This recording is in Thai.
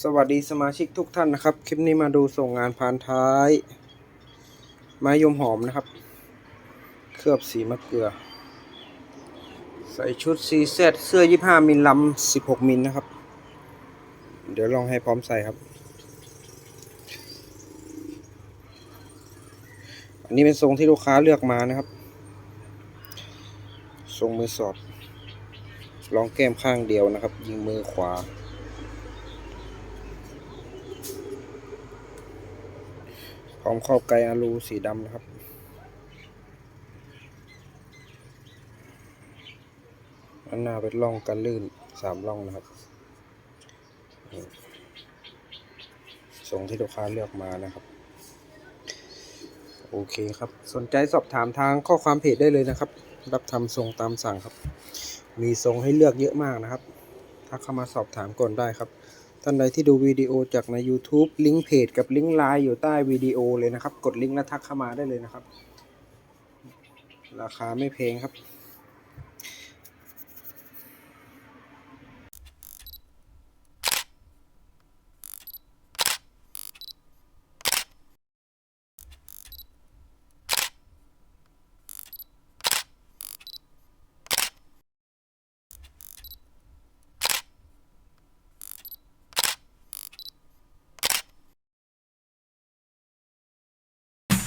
สวัสดีสมาชิกทุกท่านนะครับ คลิปนี้มาดูส่งงานพานท้าย ไม้ยมหอมนะครับ เคลือบสีมะเกลือ ใส่ชุดซีเซตเสื้อ 25 มิลลำ16 มิลนะครับ เดี๋ยวลองให้พร้อมใส่ครับ อันนี้เป็นทรงที่ลูกค้าเลือกมานะครับ ทรงมือสอด ลองแก้มข้างเดียวนะครับ ยิงมือขวา พร้อมข้าไก่อาลูสีดำนะครับอันหน้าเป็นร่องกันลื่นสามร่องนะครับนี่ทรงที่ลูกค้าเลือกมานะครับ โอเคครับ สนใจสอบถามทางข้อความเพจได้เลยนะครับ รับทำทรงตามสั่งครับ มีทรงให้เลือกเยอะมากนะครับ ถ้าเข้ามาสอบถามก่อนได้ครับ ท่านใดที่ดูวิดีโอจากใน YouTube ลิงก์เพจกับลิงก์ไลน์อยู่ใต้วิดีโอเลยนะครับ กดลิงก์แล้วทักเข้ามาได้เลยนะครับ ราคาไม่แพงครับ